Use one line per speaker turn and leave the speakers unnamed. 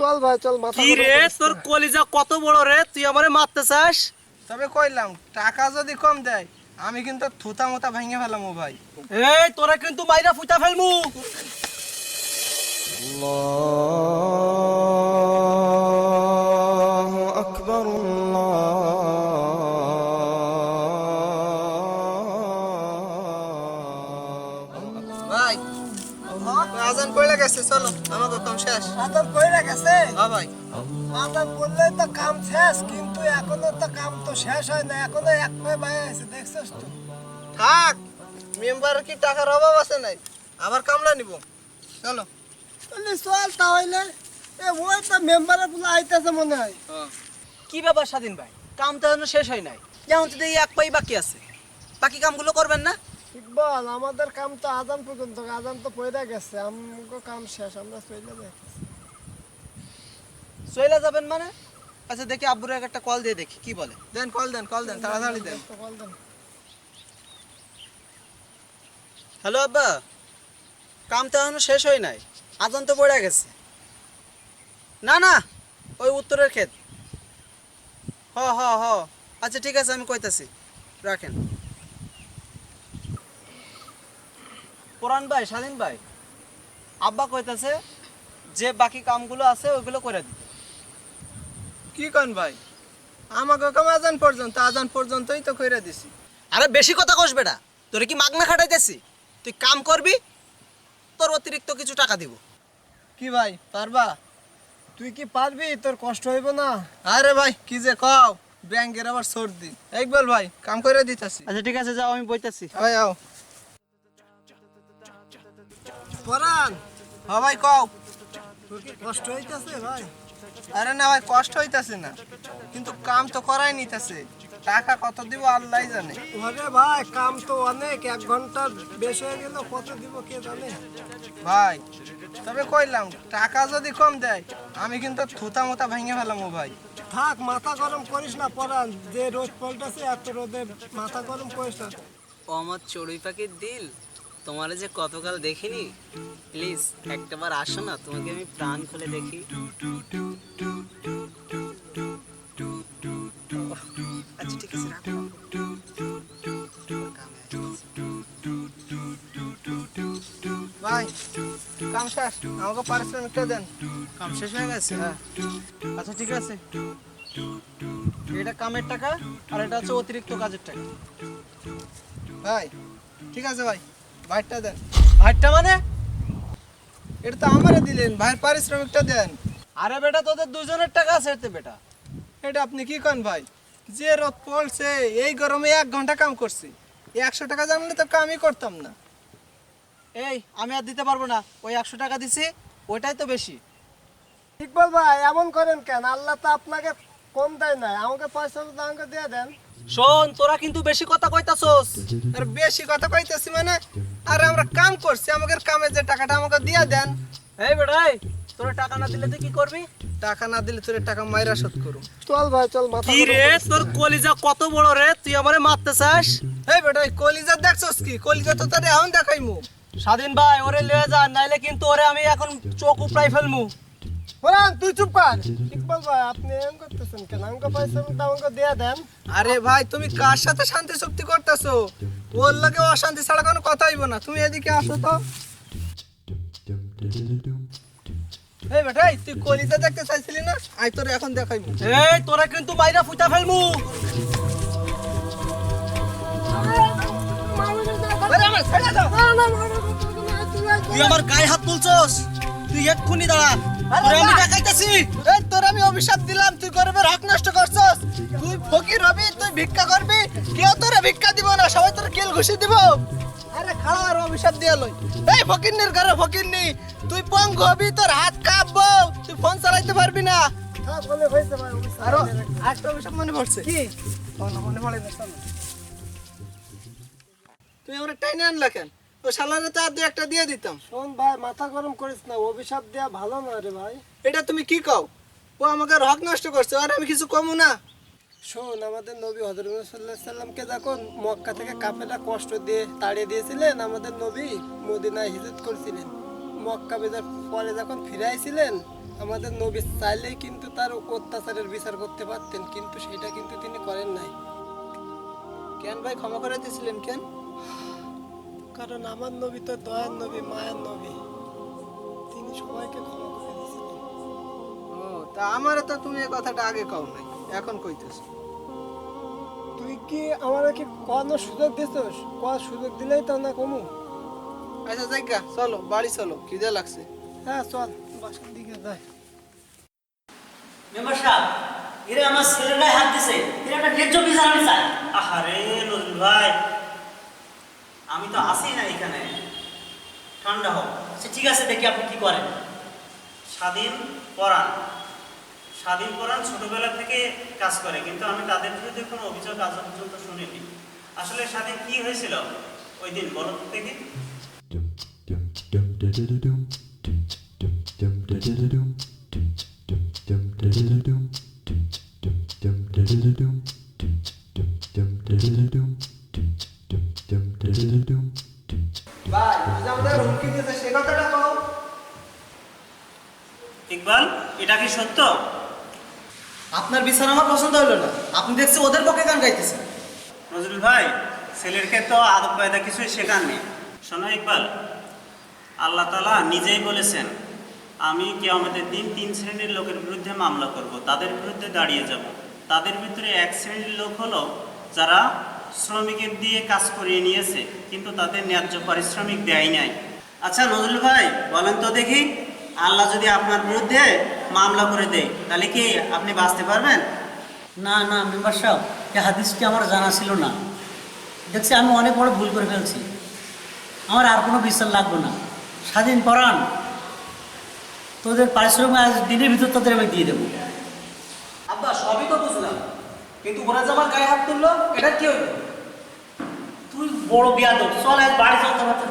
চল ভাই চল মাথা
কি রে? তোর কলিজা কত বড় রে? তুই আমারে মারতে চাস?
তবে কইলাম টাকা যদি কম দেয় আমি কিন্তু থুতা মোতা ভেঙে ফেলামু ভাই।
এই তোরা কিন্তু মাইরা ফুটা ফেলমু।
আল্লাহ। পড়ে গেছে চলো আমাদের কাম শেষ।
আদান কইরা গেছে?
হ্যাঁ ভাই।
আদান বললে তো কাম শেষ কিন্তু এখনও তো কাম তো শেষ হয় না এখনও এক পায়ে বাইরে আছে দেখছিস তো।
থাক মেম্বার কি টাকার অভাব আছে নাই? আবার কামলা নিব। চলো।
বললি চল তাহলে। এ ওই তো মেম্বারের পুরো আইতেছে মনে হয়।
কি ব্যাপার স্বাধীন ভাই? কাম তো এখনও শেষ হয় নাই। যেমন তো এই এক পাই বাকি আছে। বাকি কামগুলো করবেন না?
ইকবাল আমাদের কাম তো আজান পর্যন্ত আজান তো পয়রা গেছে আমগো কাম শেষ আমরা চলে যাই
চলে যাবেন মানে? আচ্ছা দেখি আব্বুর একটা কল দিয়ে দেখি কি বলে?
দেন কল দেন কল দেন তাড়াতাড়ি দেন।
বল দেন।
হ্যালো আব্বা কাম তো এখনও শেষ হয় নাই আজান তো পড়ে গেছে। না না ওই উত্তরের ক্ষেত। হ হ হ আচ্ছা ঠিক আছে আমি কইতাছি রাখেন। পুরান ভাই স্বাধীন ভাই। আব্বা কইতাছে যে বাকি কামগুলো আছে ওইগুলো করে দিতে।
কি কন ভাই? আমাকে কাম আজান পর্যন্ত আজান পর্যন্তই তো কইরা দিছি।
আরে বেশি কথা কস বেটা তোরে কি মাগনা খাটাইতেছি? তুই কাম করবি তোর অতিরিক্ত কিছু টাকা দিব।
কি ভাই পারবা?
তুই কি পারবি? তোর কষ্ট হইব না?
আরে ভাই কি যে কও? ব্যাংকের আবার সর্দি। একবার ভাই কাম করে দিতাছি।
আচ্ছা ঠিক আছে যাও আমি বইতাছি।
ভাই আও।
পরান
হ্যাঁ ভাই কও।
কষ্ট হইতেছে ভাই।
আরে না ভাই কষ্ট হইতাছে না। কিন্তু কাম তো করাই নিতেছে। টাকা কত দিব আল্লাহ জানে।
ওরে ভাই কাম তো অনেক। এক ঘণ্টার বেশি হয়ে গেল কত দিব কে জানে।
ভাই তবে কইলাম টাকা যদি কম দেয় আমি কিন্তু থুতা মোতা ভেঙে ফেলাম ও ভাই।
থাক মাথা গরম করিস না পরান। যে রোদ পল্টাছে এত রোদে মাথা গরম করিস না।
ও আমার চড়ুই পাখির দিল? তোমার যে কতকাল দেখিনি? প্লিজ একটাবার আসো না তোমাকে আমি প্রাণ খুলে দেখি।
আচ্ছা ঠিক আছে রাখো।
ভাই কাম শেষ? আমাকে পারিশ্রমিকটা দেন।
কাম শেষ হয়ে গেছে? হ্যাঁ। আচ্ছা ঠিক আছে। এটা কামের টাকা আর এটা হচ্ছে অতিরিক্ত কাজের টাকা।
ভাই ঠিক আছে ভাই। ভাইটা দেন।
ভাইটা মানে?
এটা তো আমারে দিলেন ভাইয়ের পারিশ্রমিকটা দেন।
আরে বেটা তোদের দুজনের টাকা আছে এতে বেটা।
এটা আপনি কি কন ভাই? যে রোদ পড়ছে এই গরমে এক ঘণ্টা কাম করছি। একশো টাকা জানলে তো কামই করতাম না।
এই আমি আর দিতে পারব না। ওই একশো টাকা দিছি ওইটাই তো বেশি।
ইকবাল ভাই এমন করেন কেন? আল্লাহ তো আপনাকে কম দেয় না আমাকে পয়সা তো আমাকে দিয়ে দেন।
শোন তোরা কিন্তু বেশি কথা কইতাছস।
আর বেশি কথা কইতেছি মানে আরে আমরা কাম করছি আমাদের কামের যে টাকাটা আমাকে দিয়ে দেন।
এই বেটা এই তোরা টাকা না দিলে তুই কি করবি?
টাকা না দিলে তোর টাকা মাইরা শোধ করুম।
চল ভাই চল মাথা
কি রে তোর কলিজা কত বড় রে? তুই আমারে মারতে চাস?
এই বেটা ওই কলিজা দেখছস কি? কলিজা তো তোর এখন দেখাইমু।
স্বাধীন ভাই ওরে লয়ে যা নাইলে কিন্তু ওরে আমি এখন চোখ উপড়াই ফেলমু।
পরান তুই চুপ কর। ইকবাল ভাই আপনি এমন করতেছেন কেন? আমাকে পয়সা তো আমাকে দিয়ে দেন।
আরে ভাই তুমি কার সাথে শান্তি চুক্তি করতেছো? ওর লাগে অশান্তি ছাড়া কোনো কথা হইব না। তুমি এদিকে আসো তো। এই বেটা তুই কলিজা দেখতে চাইছিলি না? আই তোর এখন দেখাইমু
এই তোরা কিন্তু মাইরা ফুটা ফেলমু।
আমার ছেড়ে
তুই আমার গায়ে হাত তুলছস? তুই এক্ষুনি দাঁড়া। তোরে আমি দেখাইতাছি।
এই তোর আমি অভিশাপ দিলাম। তুই গরিবের হক নষ্ট করছস। তুই ফকির হবি তুই ভিক্ষা করবি। কেউ সবাই তোর কিল ঘুষি দিব? আরে খাড়া আর অভিশাপ দিয়ে লই। এই ফকিরনির ঘরে ফকিরনি তুই পঙ্গ হবি তোর হাত কাঁপবো তুই ফোন চালাইতে পারবি না।
আরও অভিশাপ
মনে পড়ছে? কি? মনে পড়ে তুই আমার টাইনে আনলা কেন? ও শালারে তো আর দু একটা দিয়ে দিতাম।
শোন ভাই মাথা গরম করিস না অভিশাপ ভালো না রে ভাই।
এটা তুমি কি কও? ও আমাকে হক নষ্ট করছে আর আমি কিছু কমু না।
শোন, আমাদের নবী হজরত সাল্লামকে যখন মক্কা থেকে কাফেলা কষ্ট দিয়ে তাড়িয়ে দিয়েছিলেন, আমাদের নবী মদিনায় হিজরত করেছিলেন। মক্কা বেজার পরে যখন ফিরে আইছিলেন, আমাদের নবী চাইলেই কিন্তু তার অত্যাচারের বিচার করতে পারতেন, কিন্তু সেটা কিন্তু তিনি করেন নাই।
কেন ভাই ক্ষমা করে দিয়েছিলেন কেন?
কারণ আমার নবী তো দয়ার নবী, মায়ের নবী। তিনি সবাইকে ক্ষমা করে দিয়েছিলেন।
ও, তা আমার তো তুমি এই কথাটা আগে কও নাই। এখন কইতেছো।
তুই কি আমার কি কোনো সুযোগ দিছিস? কোয়া সুযোগ দিলেই তো না কমু।
আচ্ছা জায়গা চলো বাড়ি চলো কি খিদে লাগছে।
হ্যাঁ চল বাসার দিকে যাই।
মেম্বার সাহেব এরা আমার ছেলের গায়ে হাত দিছে। এরা একটা ন্যায্য বিচার আমি চাই।
আহারে নজরুল ভাই। আমি তো আসি না এখানে। ঠান্ডা হোক।
সে ঠিক আছে দেখি আপনি কি করেন।
স্বাধীন পরাণ। স্বাধীন কোরআন ছোটবেলা থেকে কাজ করে কিন্তু আমি তাদের বিরুদ্ধে কোনো অভিযোগ আজ পর্যন্ত শুনিনি। আসলে স্বাধীন কি হয়েছিল? ওই দিন
বলত
থেকে এটা কি সত্য?
আপনার বিচার আমার পছন্দ হলো না। আপনি দেখছি ওদের পক্ষে গান গাইতেছেন।
নজরুল ভাই, ছেলেরকে তো আদব কায়দা কিছুই শেখাননি। শোনো ইকবাল, আল্লাহ তালা নিজেই বলেছেন, আমি কেয়ামতের দিন তিন শ্রেণির লোকের বিরুদ্ধে মামলা করব, তাদের বিরুদ্ধে দাঁড়িয়ে যাব। তাদের ভিতরে এক শ্রেণির লোক হলো যারা শ্রমিকের দিয়ে কাজ করিয়ে নিয়েছে, কিন্তু তাদের ন্যায্য পারিশ্রমিক দেয় নাই। আচ্ছা নজরুল ভাই, বলেন তো দেখি, আল্লাহ যদি আপনার বিরুদ্ধে মামলা করে দেয় তাহলে কি আপনি বাঁচতে পারবেন?
না না মেম্বার সাহেব এই হাদিসটি আমার জানা ছিল না। দেখছি আমি অনেক বড় ভুল করে ফেলছি। আমার আর কোনো বিচার লাগবে না। স্বাধীন পরাণ। তোদের পারিশ্রমিক আজ দিনের ভিতর তোদের আমি দিয়ে দেবো।
আব্বা সবই তো বুঝলাম। কিন্তু ওরা যে আমার গায়ে হাত তুললো এটা কি হইল?
তুই বড় বিয়াদব চল এক বাড়ি চল তোমার তোর